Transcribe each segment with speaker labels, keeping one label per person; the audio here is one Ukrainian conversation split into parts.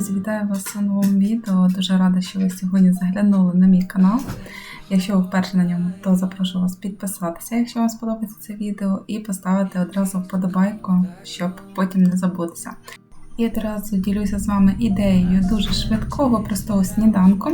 Speaker 1: Друзі, вітаю вас у новому відео. Дуже рада, що ви сьогодні заглянули на мій канал. Якщо ви вперше на ньому, то запрошую вас підписатися, якщо вам сподобається це відео, і поставити одразу вподобайку, щоб потім не забутися. І одразу ділюся з вами ідеєю дуже швидкого, простого сніданку.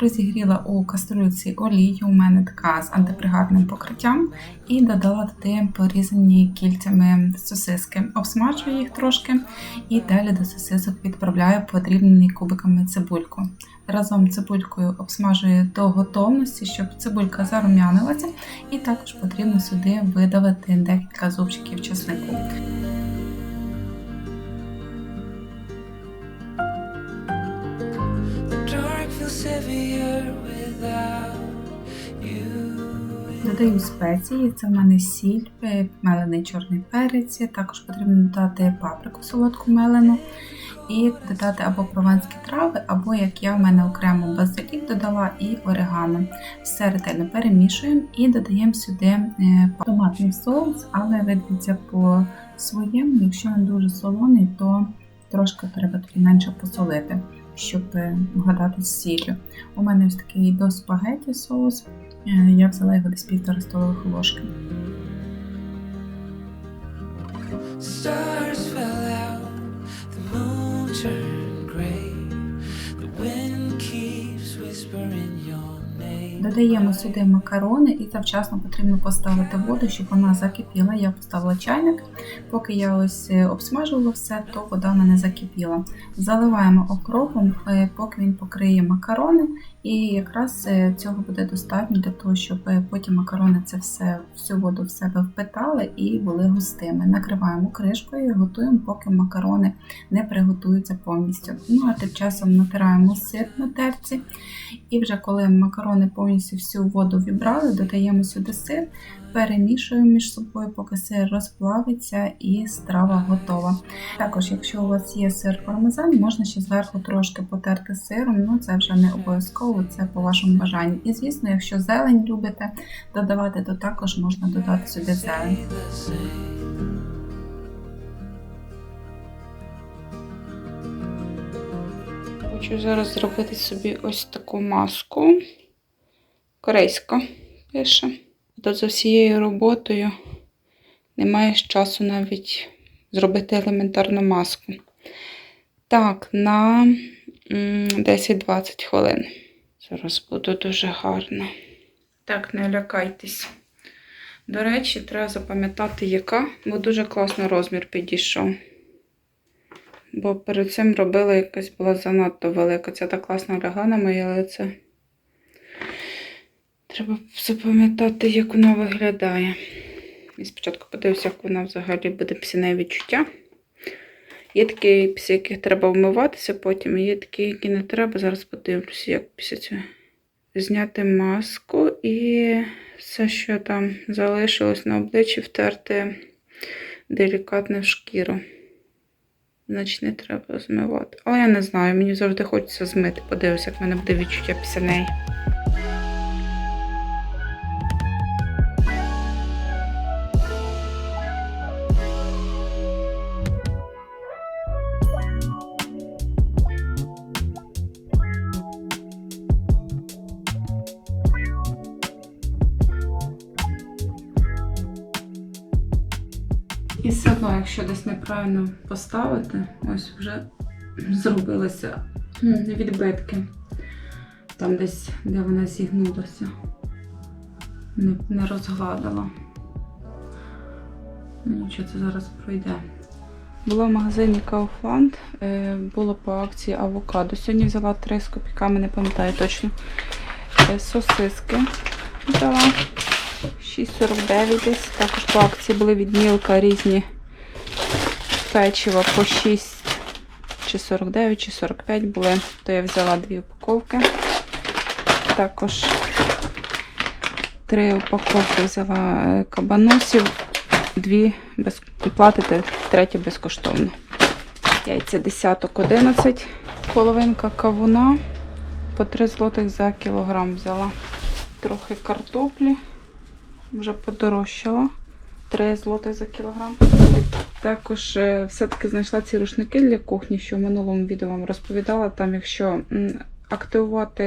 Speaker 1: Розігріла у кастрюльці олію, у мене така з антипригарним покриттям, і додала туди порізані кільцями сосиски. Обсмажую їх трошки і далі до сосисок відправляю подрібнені кубиками цибульку. Разом цибулькою обсмажую до готовності, щоб цибулька зарум'янилася, і також потрібно сюди видавити декілька зубчиків чеснику. Додаю спеції, це в мене сіль, е, мелений чорний перець, також потрібно додати паприку солодку мелену і додати або прованські трави, або як я в мене окремо базилік додала і орегано. Все ретельно перемішуємо і додаємо сюди е, томатний соус, але видиться по своєму, якщо він дуже солоний, то трошки треба менше посолити, щоб е, вгадати з сіллю. У мене ось такий до спагеті соус. Е, Я взяла його десь півтора столових ложки.
Speaker 2: Whispering.
Speaker 1: Додаємо сюди макарони і завчасно потрібно поставити воду, щоб вона закипіла. Я поставила чайник. Поки я ось е, обсмажувала все, то вода в мене закипіла. Заливаємо окропом, е, поки він покриє макарони, і якраз е, цього буде достатньо для того, щоб потім макарони це все всю воду в себе впитали і були густими. Накриваємо кришкою і готуємо, поки макарони не приготуються повністю. Ну а тим часом натираємо сир на терці. І вже коли макарони повністю всю воду вібрали, додаємо сюди сир, перемішуємо між собою, поки сир розплавиться і страва готова. Також, якщо у вас є сир пармезан, можна ще зверху трошки потерти сиром, ну це вже не обов'язково, це по вашому бажанню. І звісно, якщо зелень любите додавати, то також можна додати сюди зелень.
Speaker 3: Хочу зараз зробити собі ось таку маску. Корейська пише. Тут за всією роботою немає часу навіть зробити елементарну маску. Так, на 10-20 хвилин. Зараз буде дуже гарно. Так, не лякайтесь. До речі, треба запам'ятати, яка, бо дуже класно розмір підійшов. Бо перед цим робила якась була занадто велика. Ця так класно лягла на моє лице. Треба запам'ятати, як вона виглядає. І спочатку подивився, як вона взагалі буде після неї відчуття. Є такі, після яких треба вмиватися потім, є такі, які не треба. Зараз подивлюся, як після цього. Зняти маску і все, що там залишилось на обличчі, втерти делікатно в шкіру. Значить, не треба змивати. Але я не знаю, мені завжди хочеться змити. Подивлюся, як в мене буде відчуття після неї. Одно, якщо десь неправильно поставити, ось вже зробилися відбитки. Там десь, де вона зігнулася, не, не розгладила. Ну, Нічого, це зараз пройде. Була в магазині Kaufland, е, було по акції авокадо. Сьогодні взяла 3 з копійками, не пам'ятаю точно. Е, Сосиски взяла. 6,49 десь. Також по акції були від Мілка різні печива по 6 чи 49, чи 45 були. То я взяла дві упаковки. Також три упаковки взяла е, кабаносів, дві без платите, третя безкоштовно. Яйця десяток 11, половинка кавуна по 3 злотих за кілограм взяла. Трохи картоплі вже подорожчала. 3 злотих за кілограм.
Speaker 1: Також е, все-таки знайшла ці рушники для кухні, що в минулому відео вам розповідала. Там, якщо активувати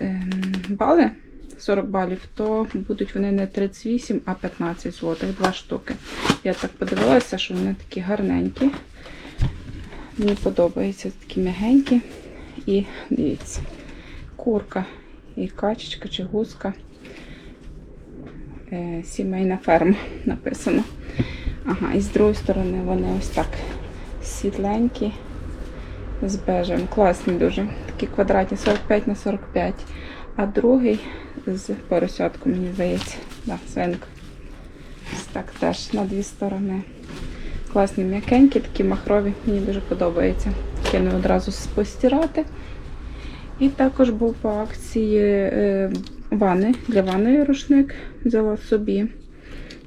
Speaker 1: ем, бали, 40 балів, то будуть вони не 38, а 15 злотих, два штуки. Я так подивилася, що вони такі гарненькі. Мені подобаються такі м'ягенькі. І дивіться, курка і качечка чи гуска. Е, сімейна ферма написано. Ага, і з другої сторони вони ось так світленькі з бежем. Класні дуже. Такі квадратні 45 на 45. А другий з поросятком, мені здається. Да, свинка. Ось так теж на дві сторони. Класні м'якенькі, такі махрові, мені дуже подобається. Кину одразу постирати. І також був по акції е, ванни. Для ванної рушник взяла собі.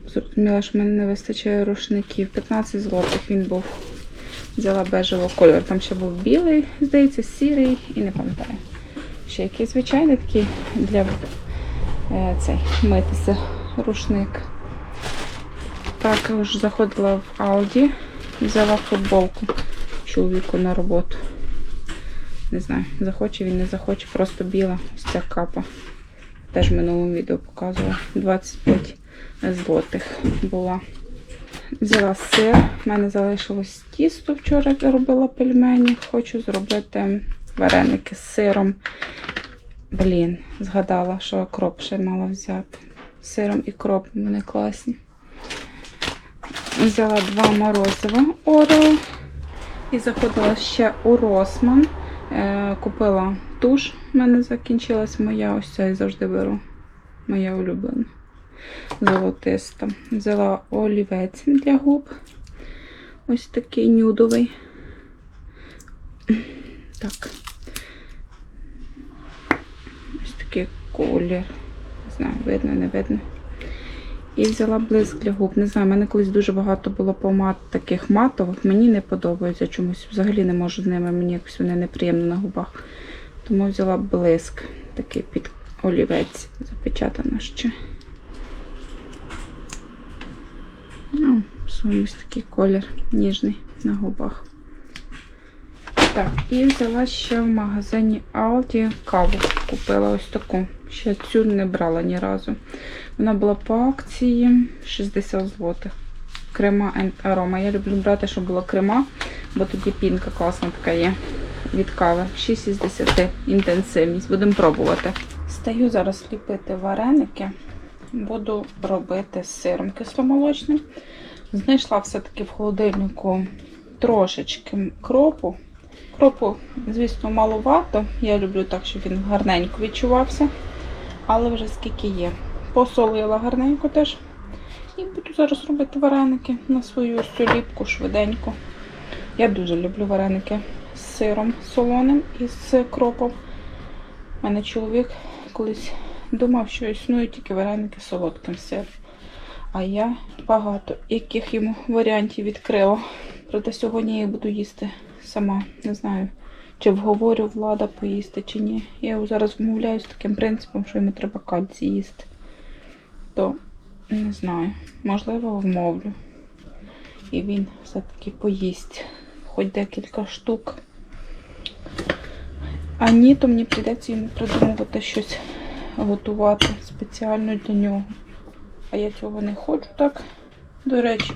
Speaker 1: Зрозуміла, що мене не вистачає рушників. 15 злотих він був. Взяла бежевого кольору. Там ще був білий, здається, сірий і не пам'ятаю. Ще якийсь звичайний такий для е, цей, митися рушник. Також заходила в Aldi, взяла футболку чоловіку на роботу. Не знаю, захоче він, не захоче, просто біла ось ця капа. Теж в минулому відео показувала. 25 злотих була. Взяла сир. У мене залишилось тісто вчора робила пельмені. Хочу зробити вареники з сиром. Блін, згадала, що кроп ще мала взяти. Сиром і кропом вони класні. Взяла два морозива Орео. І заходила ще у Росман. Е, купила туш. У мене закінчилась моя. Ось ця я завжди беру. Моя улюблена. Золотиста. Взяла олівець для губ. Ось такий нюдовий. Так. Ось такий колір. Не знаю, видно, не видно. І взяла блиск для губ. Не знаю, в мене колись дуже багато було помад таких матових. Мені не подобається чомусь. Взагалі не можу з ними, мені якось вони неприємно на губах. Тому взяла блиск, такий під олівець. Запечатано ще. Ну, ось такий колір ніжний на губах. Так, і взяла ще в магазині Aldi каву. Купила ось таку. Ще цю не брала ні разу. Вона була по акції 60 злотих. Крема арома. Я люблю брати, щоб була крема, бо тоді пінка класна така є від кави. 6 із 10 інтенсивність. Будемо пробувати. Стаю зараз ліпити вареники. Буду робити з сиром кисломолочним. Знайшла все-таки в холодильнику трошечки кропу. Кропу, звісно, маловато. Я люблю так, щоб він гарненько відчувався. Але вже скільки є. Посолила гарненько теж. І буду зараз робити вареники на свою ось швиденько. Я дуже люблю вареники з сиром солоним і з кропом. У мене чоловік колись думав, що існують тільки вареники з солодким сиром. А я багато яких йому варіантів відкрила. Проте сьогодні я буду їсти сама. Не знаю, чи вговорю влада поїсти, чи ні. Я його зараз вмовляю з таким принципом, що йому треба кальцій їсти. То не знаю. Можливо, вмовлю. І він все-таки поїсть хоч декілька штук. А ні, то мені прийдеться йому придумувати щось готувати спеціально для нього. А я цього не хочу так. До речі,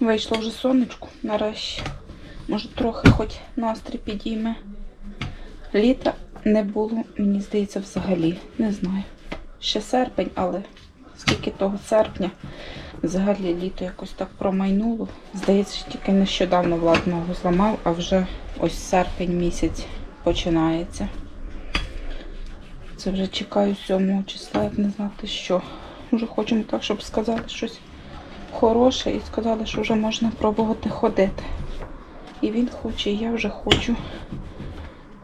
Speaker 1: вийшло вже сонечко нарешті. Може, трохи хоч настрій підійме. Літа не було, мені здається, взагалі. Не знаю. Ще серпень, але скільки того серпня, взагалі літо якось так промайнуло. Здається, що тільки нещодавно Влад зламав, а вже ось серпень місяць починається. Це вже чекаю 7 числа, як не знати що. Вже хочемо так, щоб сказали щось хороше і сказали, що вже можна пробувати ходити. І він хоче, і я вже хочу.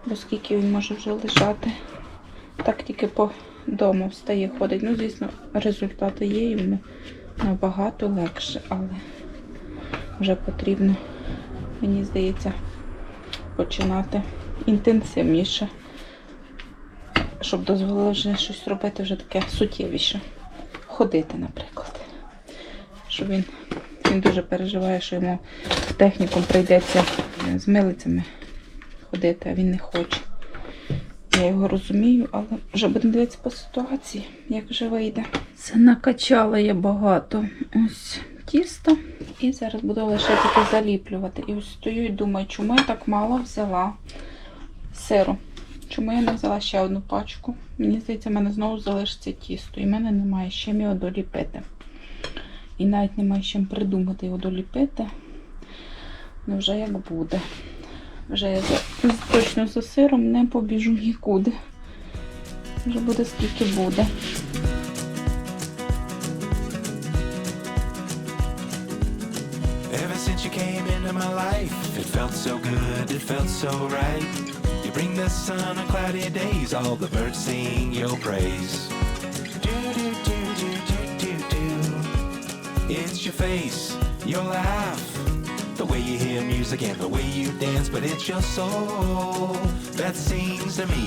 Speaker 1: Бо скільки він може вже лежати. Так тільки по дому встає ходить. Ну, звісно, результати є йому набагато легше, але вже потрібно, мені здається, починати інтенсивніше, щоб дозволило вже щось робити вже таке суттєвіше. Ходити, наприклад. Щоб він
Speaker 4: Він дуже переживає, що йому в технікум прийдеться е, з милицями ходити, а він не хоче. Я його розумію, але вже будемо дивитися по ситуації, як вже вийде. Це накачала я багато. Ось тісто. І зараз буду лише тільки заліплювати. І ось стою і думаю, чому я так мало взяла сиру. Чому я не взяла ще одну пачку? Мені здається, в мене знову залишиться тісто. І в мене немає чим його доліпити. І навіть немає чим придумати його доліпити. Ну, вже як буде. Вже я за, точно за сиром не побіжу нікуди. Вже буде скільки буде.
Speaker 2: Ever since you came into my life, it felt so good, it felt so right. You bring the sun on cloudy days, all the birds sing your praise. Do, do, do, do, do, do, do. It's your face, your laugh, the way you hear music and the way you dance, but it's your soul that sings to me.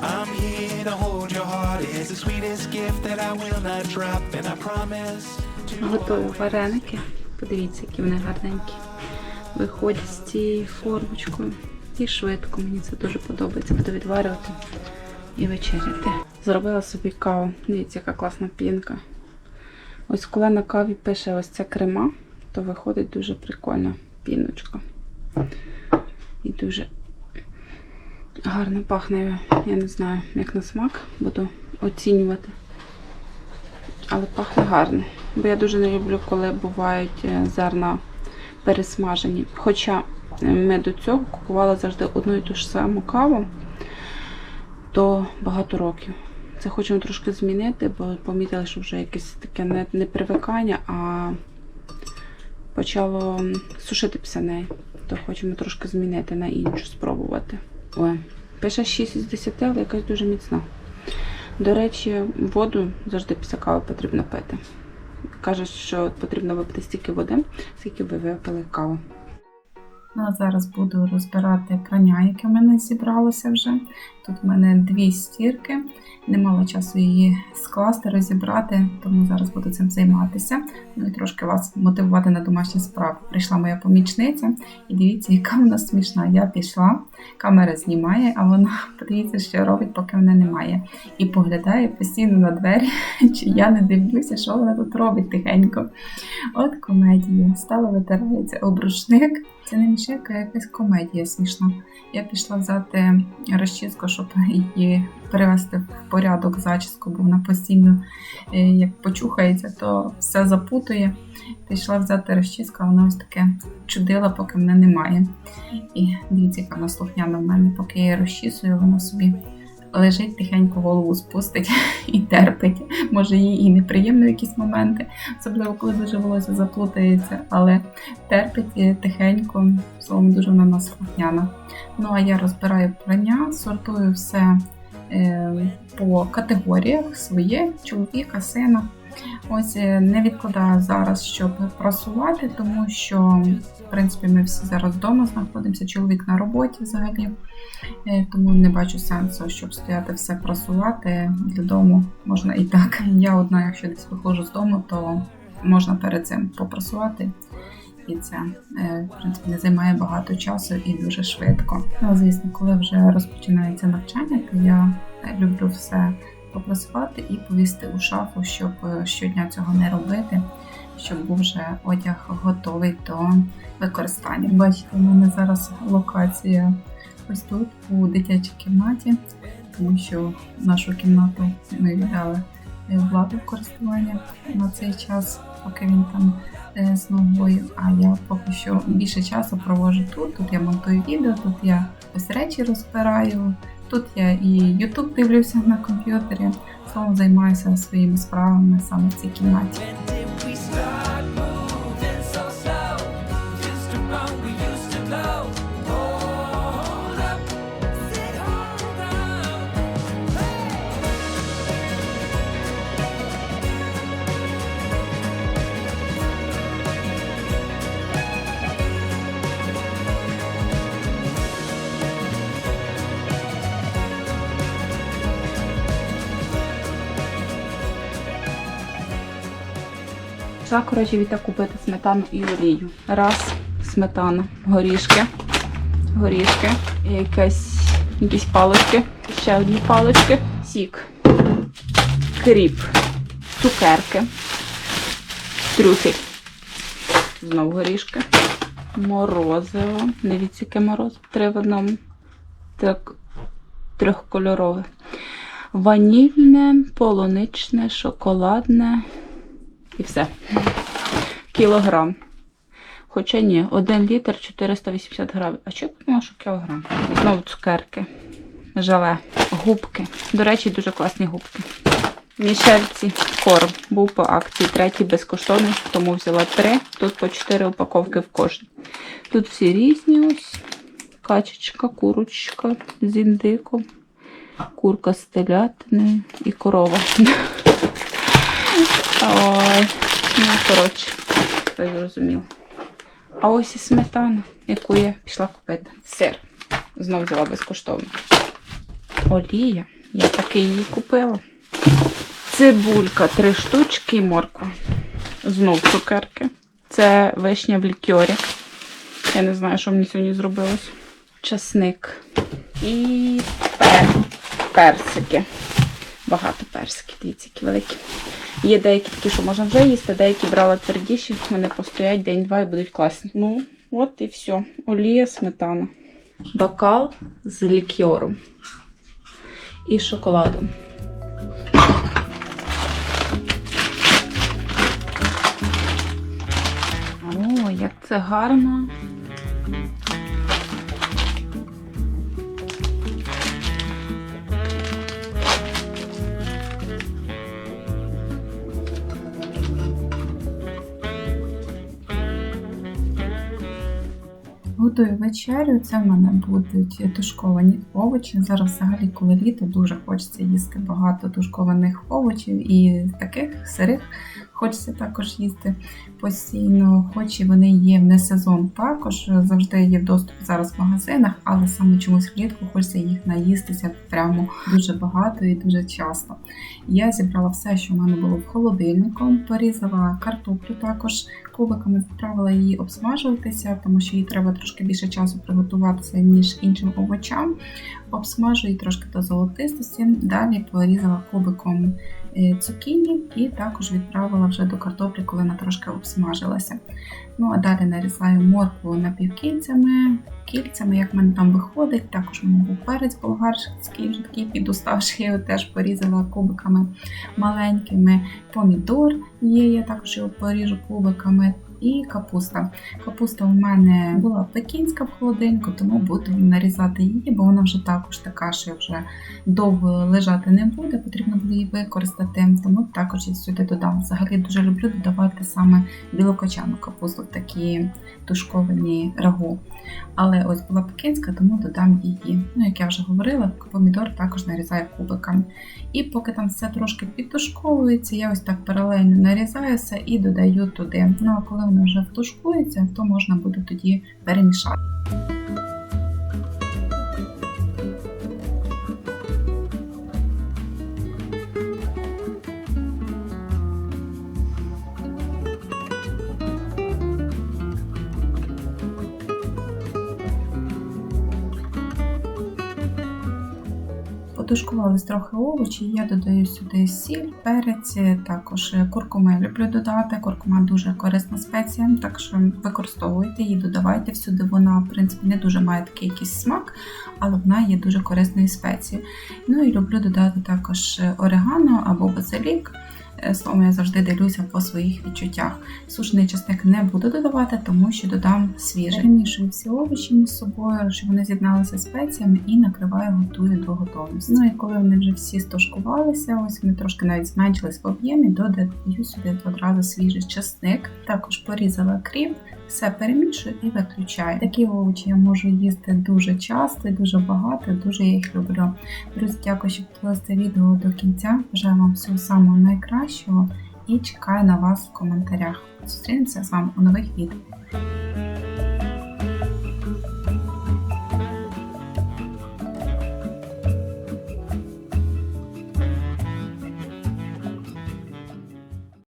Speaker 2: I'm here to hold your heart. It's the sweetest gift that I will not drop, and I promise. to
Speaker 4: Готую вареники. Подивіться, які вони гарненькі. Виходять з цією формочкою. І швидко. Мені це дуже подобається. Буду відварювати і вечеряти. Зробила собі каву. Дивіться, яка класна пінка. Ось коли на каві пише ось ця крема, то виходить дуже прикольна піночка. І дуже гарно пахне. Я не знаю, як на смак. Буду оцінювати. Але пахне гарно. Бо я дуже не люблю, коли бувають е, зерна пересмажені. Хоча е, ми до цього купували завжди одну і ту ж саму каву то багато років. Це хочемо трошки змінити, бо помітили, що вже якесь таке не, не привикання, а почало сушити після. То хочемо трошки змінити на іншу, спробувати. Ой, пише 6 із 10, але якась дуже міцна. До речі, воду завжди після кави потрібно пити. Кажуть, що потрібно випити стільки води, скільки ви випили каву.
Speaker 1: Ну, а зараз буду розбирати прання, яке в мене зібралося вже. Тут в мене дві стірки, не мала часу її скласти, розібрати, тому зараз буду цим займатися. Ну і трошки вас мотивувати на домашні справи. Прийшла моя помічниця, і дивіться, яка вона смішна. Я пішла, камера знімає, а вона подивіться, що робить, поки мене немає. І поглядає постійно на двері, чи я не дивлюся, що вона тут робить тихенько. От комедія. Стала витирається об рушник. Це не мішека, а якась комедія смішна. Я пішла взяти розчіску, щоб її привести в порядок зачіску, бо вона постійно е, як почухається, то все запутує. Пішла взяти розчіску, а вона ось таке чудила, поки мене немає. І дивіться, яка вона слухняна в мене, поки я її розчісую, вона собі лежить тихенько голову спустить і терпить. Може, їй і неприємно в якісь моменти, особливо коли дуже волосся заплутається, але терпить тихенько, словом, дуже вона нас слухняна. Ну а я розбираю прання, сортую все е, по категоріях своє, чоловіка, сина. Ось е, не відкладаю зараз, щоб прасувати, тому що, в принципі, ми всі зараз вдома знаходимося, чоловік на роботі взагалі. Е, Тому не бачу сенсу, щоб стояти все прасувати. Додому можна і так. Я одна, якщо десь виходжу з дому, то можна перед цим попрасувати. І це, е, в принципі, не займає багато часу і дуже швидко. Ну, звісно, коли вже розпочинається навчання, то я люблю все попрасувати і повісти у шафу, щоб е, щодня цього не робити, щоб був вже одяг готовий до використання. Бачите, у мене зараз локація ось тут, у дитячій кімнаті, тому що нашу кімнату ми віддали е, владу в користування на цей час, поки він там е, з ногою. А я поки що більше часу проводжу тут. Тут я монтую відео, тут я ось речі розбираю. Тут я і YouTube дивлюся на комп'ютері, словом займаюся своїми справами саме в цій кімнаті.
Speaker 5: Пішла, коротше, Віта купити сметану і олію. Раз, сметана, горішки, горішки, якась, якісь палички, ще одні палички, сік, кріп, цукерки, трюфель, знову горішки, морозиво. Дивіться, яке морозиво. Три в одному. Так, трьохкольорове. Ванільне, полуничне, шоколадне і все. Кілограм. Хоча ні, 1 літр 480 грамів. А що я подумала, що кілограм? Знову цукерки, желе, губки. До речі, дуже класні губки. Мішельці корм був по акції, третій безкоштовний, тому взяла три. Тут по 4 упаковки в кожній. Тут всі різні ось. Качечка, курочка з індиком, курка з телятиною і корова. Ой, ну коротше, ви зрозуміли. А ось і сметана, яку я пішла купити. Сир. Знов взяла безкоштовно. Олія. Я таки її купила. Цибулька, три штучки і морква. Знов цукерки. Це вишня в лікьорі. Я не знаю, що мені сьогодні зробилось. Часник. І пер... персики. Багато персиків, дивіться, які великі. Є деякі такі, що можна вже їсти, деякі брала твердіші, вони постоять день-два і будуть класні. Ну, от і все. Олія, сметана. Бокал з лікьором і шоколадом. О, як це гарно.
Speaker 1: Готую вечерю. Це в мене будуть тушковані овочі. Зараз взагалі, коли літо, дуже хочеться їсти багато тушкованих овочів і таких сирих хочеться також їсти постійно, хоч і вони є в не сезон також, завжди є в доступі зараз в магазинах, але саме чомусь влітку хочеться їх наїстися прямо дуже багато і дуже часто. Я зібрала все, що в мене було в холодильнику, порізала картоплю також кубиками, відправила її обсмажуватися, тому що їй треба трошки більше часу приготуватися, ніж іншим овочам. Обсмажу її трошки до золотистості. Далі порізала кубиком цукіні і також відправила вже до картоплі, коли вона трошки обсмажилася. Ну а далі нарізаю моркву напівкільцями, кільцями, як в мене там виходить. Також в мене був перець болгарський, вже такий підуставший, я його теж порізала кубиками маленькими. Помідор є, я також його поріжу кубиками. І капуста. Капуста у мене була пекінська в холодильнику, тому буду нарізати її, бо вона вже також така, що вже довго лежати не буде, потрібно буде її використати, тому також я сюди додам. Взагалі дуже люблю додавати саме білокочану капусту в такі тушковані рагу. Але ось була пекінська, тому додам її. Ну, як я вже говорила, помідор також нарізаю кубиками. І поки там все трошки підтушковується, я ось так паралельно нарізаю все і додаю туди. Ну а коли воно вже втушкується, то можна буде тоді перемішати. Потушкувались трохи овочі, я додаю сюди сіль, перець, також куркуму я люблю додати. Куркума дуже корисна спеція, так що використовуйте її, додавайте всюди. Вона, в принципі, не дуже має такий якийсь смак, але вона є дуже корисною спецією. Ну і люблю додати також орегано або базилік. Словом, я завжди ділюся по своїх відчуттях. Сушений чесник не буду додавати, тому що додам свіжий. Перемішую всі овочі між собою, щоб вони з'єдналися спеціями і накриваю, готую до готовності. Ну і коли вони вже всі стошкувалися, ось вони трошки навіть зменшились в об'ємі, додаю сюди одразу свіжий чесник. Також порізала кріп, все перемішую і виключаю. Такі овочі я можу їсти дуже часто і дуже багато, дуже я їх люблю. Друзі, дякую, що подивилися це відео до кінця. Бажаю вам всього самого найкращого і чекаю на вас в коментарях. Зустрінемося з вами у нових відео.